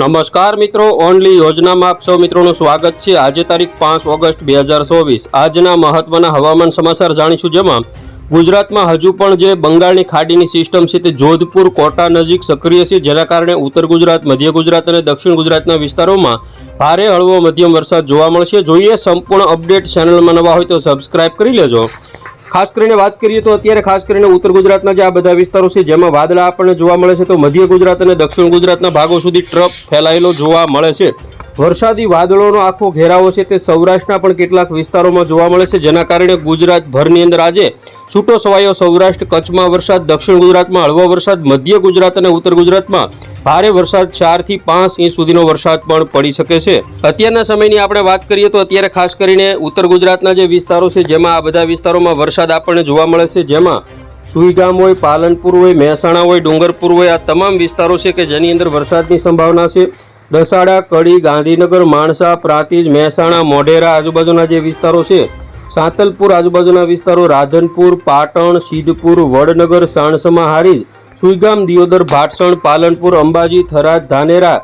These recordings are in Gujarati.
નમસ્કાર મિત્રો, ઓનલી યોજનામાં આપ સૌ મિત્રોનું સ્વાગત છે. આજે તારીખ પાંચ ઓગસ્ટ બે હજાર ચોવીસ. આજના મહત્વના હવામાન સમાચાર જાણીશું જેમાં ગુજરાતમાં હજુ પણ જે બંગાળની ખાડીની સિસ્ટમ છે તે જોધપુર, કોટા નજીક સક્રિય છે, જેના કારણે ઉત્તર ગુજરાત, મધ્ય ગુજરાત અને દક્ષિણ ગુજરાતના વિસ્તારોમાં ભારે હળવો મધ્યમ વરસાદ જોવા મળશે. જોઈએ સંપૂર્ણ અપડેટ ચેનલમાં નવા હોય તો સબસ્ક્રાઇબ કરી લેજો. ખાસ કરીને વાત કરીએ તો અત્યારે ખાસ કરીને ઉત્તર ગુજરાતના જે આ બધા વિસ્તારો છે, જેમાં વાદળા આપણને જોવા મળે છે, તો મધ્ય ગુજરાત અને દક્ષિણ ગુજરાતના ભાગો સુધી ટ્રક ફેલાયેલો જોવા મળે છે. વરસાદી વાદળોનો આખો ઘેરાવો છે તે સૌરાષ્ટ્રના પણ કેટલાક વિસ્તારોમાં જોવા મળે છે, જેના કારણે ગુજરાતભરની અંદર આજે છૂટો સવાયો સૌરાષ્ટ્ર, કચ્છમાં વરસાદ, દક્ષિણ ગુજરાતમાં હળવો વરસાદ, મધ્ય ગુજરાત અને ઉત્તર ગુજરાતમાં ભારે વરસાદ, ચારથી પાંચ ઇંચ સુધીનો વરસાદ પણ પડી શકે છે. અત્યારના સમયની આપણે વાત કરીએ તો અત્યારે ખાસ કરીને ઉત્તર ગુજરાતના જે વિસ્તારો છે, જેમાં આ બધા વિસ્તારોમાં વરસાદ આપણને જોવા મળે છે, જેમાં સુઈગામ હોય, પાલનપુર હોય, મહેસાણા હોય, ડુંગરપુર હોય, આ તમામ વિસ્તારો છે કે જેની અંદર વરસાદની સંભાવના છે. દસાડા, કડી, ગાંધીનગર, માણસા, પ્રાંતિજ, મહેસાણા, મોઢેરા આજુબાજુના જે વિસ્તારો છે, સાંતલપુર આજુબાજુના વિસ્તારો, રાધનપુર, પાટણ, સિદ્ધપુર, વડનગર, સાણસમા હારીજ, સુઈગામ, દિયોદર, ભાટસણ, પાલનપુર, અંબાજી, થરાદ, ધાનેરા,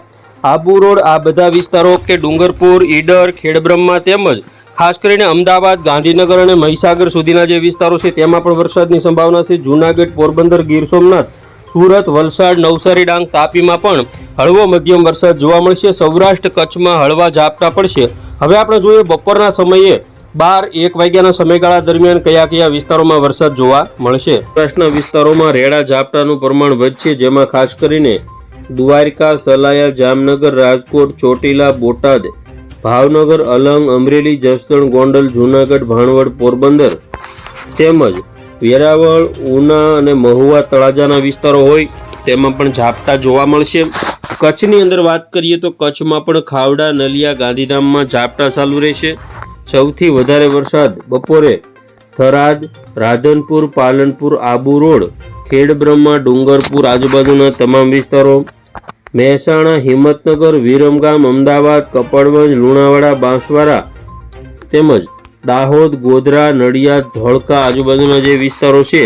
આબુ રોડ, આ બધા વિસ્તારો કે ડુંગરપુર, ઈડર, ખેડબ્રહ્મા તેમજ ખાસ કરીને અમદાવાદ, ગાંધીનગર અને મહીસાગર સુધીના જે વિસ્તારો છે, તેમાં પણ વરસાદની સંભાવના છે. જૂનાગઢ, પોરબંદર, ગીર સોમનાથ સુરત, વલસાડ, નવસારી ડાંગ, તાપીમાં પણ હળવો મધ્યમ વરસાદ જોવા મળશે. સૌરાષ્ટ્ર કચ્છમાં હળવા ઝાપટા પડશે. હવે આપણે જોઈએ બપોરના સમયે બાર એક વાગ્યાના સમયગાળા દરમિયાન કયા કયા વિસ્તારોમાં વરસાદ જોવા મળશે? સૌરાષ્ટ્રના વિસ્તારોમાં રેડા ઝાપટાનું પ્રમાણ વધશે, જેમાં ખાસ કરીને દ્વારકા, સલાયા, જામનગર, રાજકોટ, ચોટીલા, બોટાદ, ભાવનગર, અલંગ, અમરેલી, જસદણ, ગોંડલ, જૂનાગઢ, ભાણવડ, પોરબંદર તેમજ વેરાવળ, ઉના અને મહુવા તળાજાના વિસ્તારો હોય, તેમાં પણ ઝાપટા જોવા મળશે. કચ્છની અંદર વાત કરીએ તો કચ્છમાં પણ ખાવડા, નલિયા, ગાંધીધામમાં ઝાપટા ચાલુ રહેશે. સૌથી વધારે વરસાદ બપોરે થરાદ, રાધનપુર, પાલનપુર, આબુ રોડ, ખેડબ્રહ્મા, ડુંગરપુર આજુબાજુના તમામ વિસ્તારો. મહેસાણા, હિંમતનગર, વિરમગામ, અમદાવાદ, કપડવંજ, લુણાવાડા, બાંસવાડા તેમજ દાહોદ, ગોધરા, નડિયાદ, ધોળકા આજુબાજુના જે વિસ્તારો છે,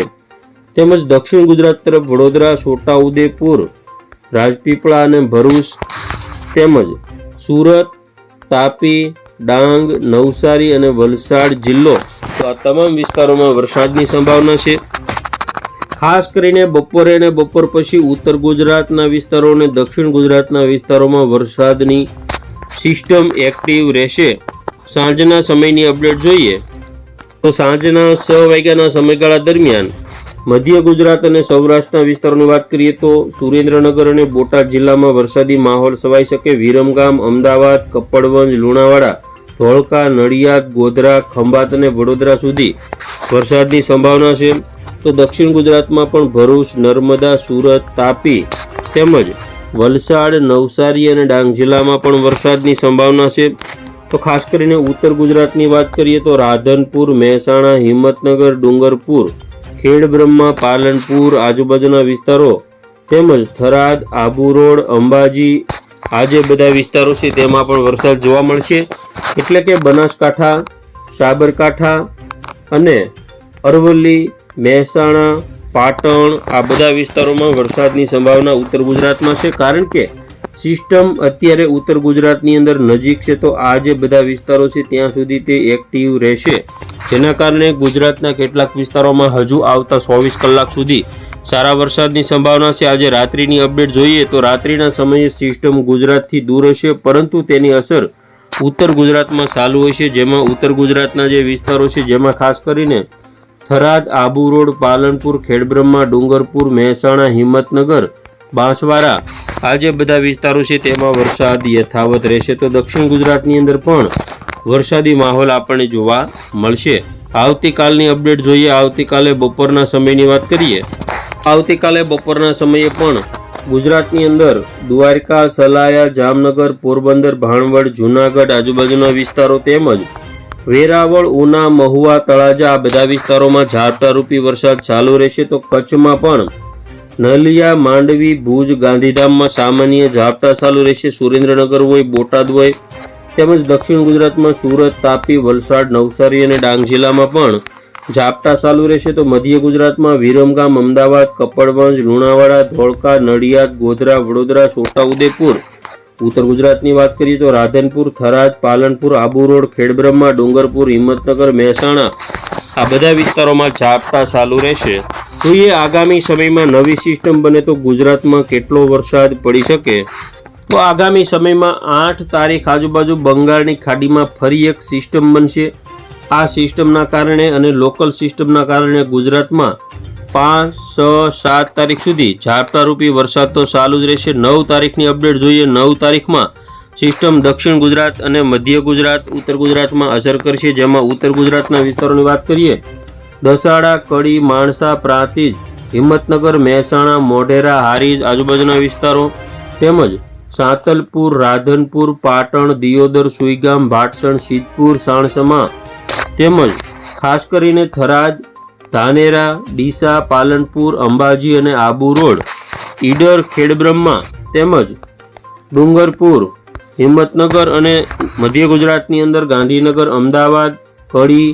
તેમજ દક્ષિણ ગુજરાત તરફ વડોદરા છોટાઉદેપુર રાજપીપળા અને ભરૂચ તેમજ સુરત, તાપી, ડાંગ, નવસારી અને વલસાડ જિલ્લો. તો આ તમામ વિસ્તારોમાં વરસાદની સંભાવના છે. ખાસ કરીને બપોરે અને બપોર પછી ઉત્તર ગુજરાતના વિસ્તારો અને દક્ષિણ ગુજરાતના વિસ્તારોમાં વરસાદની સિસ્ટમ એક્ટિવ રહેશે. સાંજના સમયની અપડેટ જોઈએ તો સાંજના છ વાગ્યાના સમયગાળા દરમિયાન મધ્ય ગુજરાત અને સૌરાષ્ટ્રના વિસ્તારોની વાત કરીએ તો સુરેન્દ્રનગર અને બોટાદ જિલ્લામાં વરસાદી માહોલ સવાઈ શકે. વિરમગામ, અમદાવાદ કપડવંજ લુણાવાડા, ધોળકા, નડિયાદ, ગોધરા, ખંભાત અને વડોદરા સુધી વરસાદની સંભાવના છે. તો દક્ષિણ ગુજરાતમાં પણ ભરૂચ, નર્મદા, સુરત, તાપી તેમજ વલસાડ, નવસારી અને ડાંગ જિલ્લામાં પણ વરસાદની સંભાવના છે. તો ખાસ કરીને ઉત્તર ગુજરાતની વાત કરીએ તો રાધનપુર, મહેસાણા, હિંમતનગર, ડુંગરપુર, ખેડબ્રહ્મા, પાલનપુર, આજુબાજુના વિસ્તારો તેમજ થરાદ, આબુ રોડ, અંબાજી, આ જે બધા વિસ્તારો છે તેમાં પણ વરસાદ જોવા મળશે. એટલે કે બનાસકાંઠા, સાબરકાંઠા અને અરવલ્લી, મહેસાણા, પાટણ આ બધા વિસ્તારોમાં વરસાદની સંભાવના ઉત્તર ગુજરાતમાં છે. કારણ કે સિસ્ટમ અત્યારે ઉત્તર ગુજરાતની અંદર નજીક છે, તો આ જે બધા વિસ્તારો છે, ત્યાં સુધી તે એક્ટિવ રહેશે. જેના કારણે ગુજરાતના કેટલાક વિસ્તારોમાં હજુ આવતા ચોવીસ કલાક સુધી સારા વરસાદની સંભાવના છે. આજે રાત્રિની અપડેટ જોઈએ તો રાત્રિના સમયે સિસ્ટમ ગુજરાતથી દૂર હશે, પરંતુ તેની અસર ઉત્તર ગુજરાતમાં ચાલુ હશે જેમાં ઉત્તર ગુજરાતના જે વિસ્તારો છે, જેમાં ખાસ કરીને થરાદ, આબુ રોડ, પાલનપુર, ખેડબ્રહ્મા, ડુંગરપુર, મહેસાણા, હિંમતનગર બાંસવાડા. આ જે બધા વિસ્તારો છે તેમાં વરસાદ યથાવત રહેશે તો દક્ષિણ ગુજરાતની અંદર પણ વરસાદી માહોલ આપણને જોવા મળશે. આવતીકાલની અપડેટ જોઈએ. આવતીકાલે બપોરના સમયની વાત કરીએ. આવતીકાલે બપોરના સમયે પણ ગુજરાતની અંદર દ્વારકા, સલાયા, જામનગર, પોરબંદર, ભાણવડ, જૂનાગઢ આજુબાજુના વિસ્તારો તેમજ વેરાવળ, ઉના, મહુવા, તળાજા આ બધા વિસ્તારોમાં ઝાપટારૂપી વરસાદ ચાલુ રહેશે તો કચ્છમાં પણ નલિયા, માંડવી, ભુજ, ગાંધીધામમાં સામાન્ય ઝાપટા ચાલુ રહેશે. સુરેન્દ્રનગર હોય, બોટાદ હોય, તેમજ દક્ષિણ ગુજરાતમાં સુરત, તાપી, વલસાડ, નવસારી અને ડાંગ જિલ્લામાં પણ ઝાપટા ચાલુ રહેશે. તો મધ્ય ગુજરાતમાં વિરમગામ, અમદાવાદ, કપડવંજ, લુણાવાડા, ધોળકા, નડિયાદ, ગોધરા, વડોદરા છોટાઉદેપુર ઉત્તર ગુજરાતની વાત કરીએ તો રાધનપુર, થરાદ, પાલનપુર, આબુ રોડ, ખેડબ્રહ્મા, ડુંગરપુર, હિંમતનગર, મહેસાણા આ બધા વિસ્તારોમાં ઝાપટા ચાલુ રહેશે. જોઈએ આગામી સમયમાં નવી સિસ્ટમ બને તો ગુજરાતમાં કેટલો વરસાદ પડી શકે? તો આગામી સમયમાં આઠ તારીખ આજુબાજુ બંગાળની ખાડીમાં ફરી એક સિસ્ટમ બનશે. આ સિસ્ટમના કારણે અને લોકલ સિસ્ટમના કારણે ગુજરાતમાં પાંચ, છ, સાત તારીખ સુધી ઝાપટારૂપી વરસાદ તો ચાલુ જ રહેશે. નવ તારીખની અપડેટ જોઈએ. નવ તારીખમાં સિસ્ટમ દક્ષિણ ગુજરાત અને મધ્ય ગુજરાત, ઉત્તર ગુજરાતમાં અસર કરશે. જેમાં ઉત્તર ગુજરાતના વિસ્તારોની વાત કરીએ દસાડા, કડી, માણસા, પ્રાંતિજ, હિંમતનગર, મહેસાણા, મોઢેરા, હારીજ, આજુબાજુના વિસ્તારો તેમજ સાંતલપુર, રાધનપુર, પાટણ, દિયોદર, સુઈગામ, ભાટસણ સિદ્ધપુર સાણસમા તેમજ ખાસ કરીને થરાદ, ધાનેરા, ડીસા, પાલનપુર, અંબાજી અને આબુ રોડ, ઈડર, ખેડબ્રહ્મા તેમજ ડુંગરપુર, હિંમતનગર અને મધ્ય ગુજરાતની અંદર ગાંધીનગર, અમદાવાદ, કડી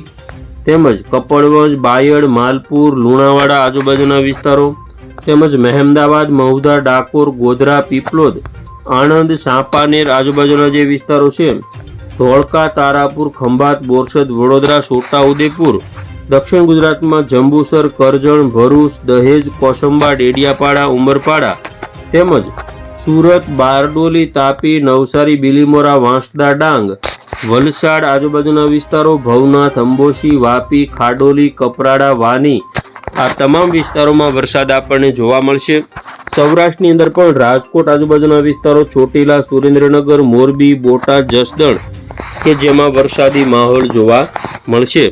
તેમજ કપડવંજ, બાયડ, માલપુર, લુણાવાડા આજુબાજુના વિસ્તારો, તેમજ મહેમદાવાદ, મહુધા, ડાકોર, ગોધરા, પીપલોદ, આણંદ, સાંપાનેર આજુબાજુના જે વિસ્તારો છે, ધોળકા, તારાપુર, ખંભાત, બોરસદ, વડોદરા છોટાઉદેપુર દક્ષિણ ગુજરાતમાં જંબુસર, કરજણ, ભરૂચ, દહેજ, કોસંબા, ડેડિયાપાડા, ઉમરપાડા, તેમજ સુરત, બારડોલી, તાપી, નવસારી, બિલીમોરા, વાંસદા ડાંગ, વલસાડ આજુબાજુના વિસ્તારો, ભવનાથ, અંબોશી, વાપી, ખાડોલી, કપરાડા, વાની આ તમામ વિસ્તારોમાં વરસાદ આપણને જોવા મળશે. સૌરાષ્ટ્રની અંદર પણ રાજકોટ આજુબાજુના વિસ્તારો, ચોટીલા, સુરેન્દ્રનગર, મોરબી, બોટાદ, જસદણ કે જેમાં વરસાદી માહોલ જોવા મળશે.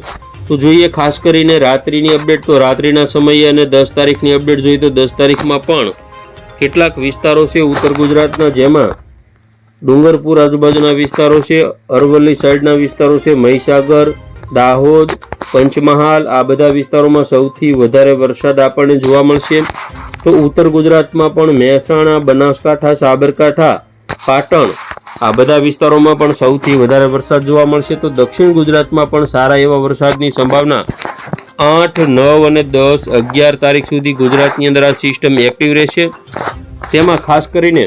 તો જોઈએ ખાસ કરીને રાત્રિની અપડેટ. તો રાત્રિના સમયે અને દસ તારીખની અપડેટ જોઈએ તો દસ તારીખમાં પણ કેટલાક વિસ્તારો છે ઉત્તર ગુજરાતના જેમાં ડુંગરપુર આજુબાજુના વિસ્તારો છે, અરવલ્લી સાઈડના વિસ્તારો છે, મહીસાગર, દાહોદ, પંચમહાલ, આ બધા વિસ્તારોમાં સૌથી વધારે વરસાદ આપણને જોવા મળશે. તો ઉત્તર ગુજરાતમાં પણ મહેસાણા, બનાસકાંઠા, સાબરકાંઠા, પાટણ, આ બધા વિસ્તારોમાં પણ સૌથી વધારે વરસાદ જોવા મળશે. તો દક્ષિણ ગુજરાતમાં પણ સારા એવા વરસાદની સંભાવના આઠ, નવ અને દસ અગિયાર તારીખ સુધી ગુજરાતની અંદર આ સિસ્ટમ એક્ટિવ રહેશે. તેમાં ખાસ કરીને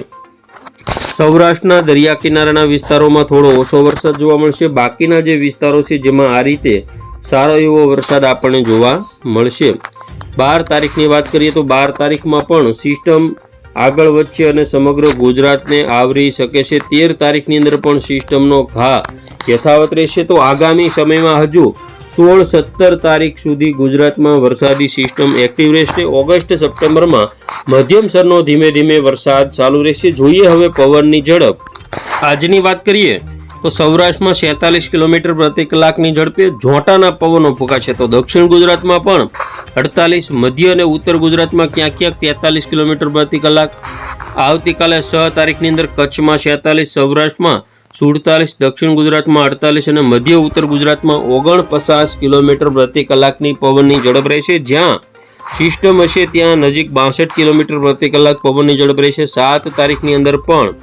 સૌરાષ્ટ્રના દરિયા કિનારાના વિસ્તારોમાં થોડો ઓછો વરસાદ જોવા મળશે. બાકીના જે વિસ્તારો છે જેમાં આ રીતે સારો એવો વરસાદ આપણને જોવા મળશે. બાર તારીખની વાત કરીએ તો બાર તારીખમાં પણ સિસ્ટમ આગળ વધશે અને સમગ્ર ગુજરાતને આવરી શકે છે. તેર તારીખની અંદર પણ સિસ્ટમનો ઘા યથાવત રહેશે. તો આગામી સમયમાં હજુ સોળ સત્તર તારીખ સુધી ગુજરાતમાં વરસાદી સિસ્ટમ એક્ટિવ રહેશે. ઓગસ્ટ સપ્ટેમ્બરમાં મધ્યમ સરનો ધીમે ધીમે વરસાદ ચાલુ રહેશે. જોઈએ હવે પવનની ઝડપ. આજની વાત કરીએ તો સૌરાષ્ટ્રમાં છેતાલીસ કિલોમીટર પ્રતિ કલાકની ઝડપે ઝોંટાના પવનો ફૂંકાશે. તો દક્ષિણ ગુજરાતમાં પણ અડતાલીસ, મધ્ય અને ઉત્તર ગુજરાતમાં ક્યાંક ક્યાંક તેતાલીસ કિલોમીટર પ્રતિ કલાક. આવતીકાલે છ તારીખની અંદર કચ્છમાં છેતાલીસ, સૌરાષ્ટ્રમાં સુડતાલીસ, દક્ષિણ ગુજરાતમાં અડતાલીસ અને મધ્ય ઉત્તર ગુજરાતમાં ઓગણપચાસ કિલોમીટર પ્રતિ કલાકની પવનની ઝડપ રહેશે. જ્યાં સિસ્ટમ હશે, ત્યાં નજીક બાસઠ કિલોમીટર પ્રતિ કલાક પવનની ઝડપ રહેશે. સાત તારીખની અંદર પણ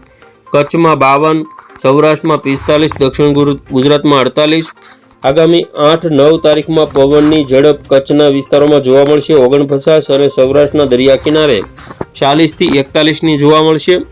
કચ્છમાં બાવન, સૌરાષ્ટ્રમાં પિસ્તાલીસ, દક્ષિણ ગુજરાતમાં અડતાલીસ. આગામી આઠ, નવ તારીખમાં પવનની ઝડપ કચ્છના વિસ્તારોમાં જોવા મળશે. ઓગણપચાસ અને સૌરાષ્ટ્રના દરિયા કિનારે ચાલીસથી એકતાલીસની જોવા મળશે.